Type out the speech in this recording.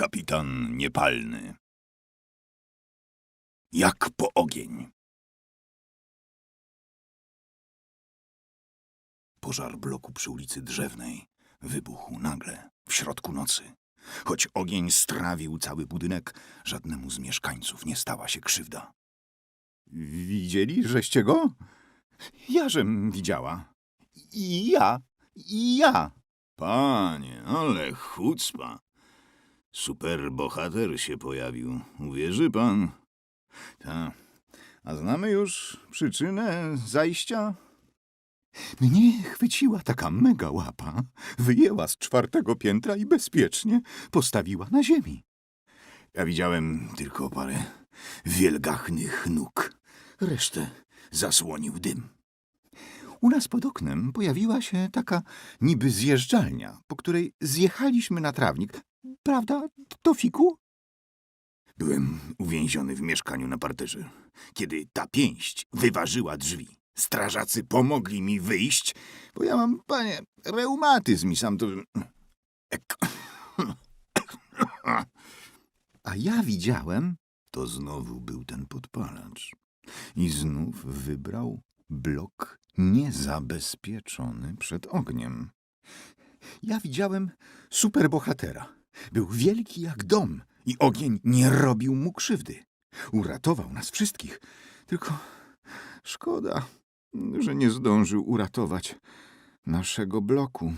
kapitan niepalny. Jak po ogień. Pożar bloku przy ulicy Drzewnej wybuchł nagle, w środku nocy. Choć ogień strawił cały budynek, żadnemu z mieszkańców nie stała się krzywda. Widzieli, żeście go? Jażem widziała. I ja, i ja. Panie, ale chucpa. Superbohater się pojawił. Uwierzy pan? Ta. A znamy już przyczynę zajścia? Mnie chwyciła taka mega łapa, wyjęła z czwartego piętra i bezpiecznie postawiła na ziemi. Ja widziałem tylko parę wielgachnych nóg. Resztę zasłonił dym. U nas pod oknem pojawiła się taka niby zjeżdżalnia, po której zjechaliśmy na trawnik. Prawda, Tofiku? Byłem uwięziony w mieszkaniu na parterze, kiedy ta pięść wyważyła drzwi. Strażacy pomogli mi wyjść, bo ja mam, panie, reumatyzm i sam to... Ek- A ja widziałem... To znowu był ten podpalacz. I znów wybrał blok niezabezpieczony przed ogniem. Ja widziałem superbohatera. Był wielki jak dom i ogień nie robił mu krzywdy. Uratował nas wszystkich. Tylko szkoda, że nie zdążył uratować naszego bloku.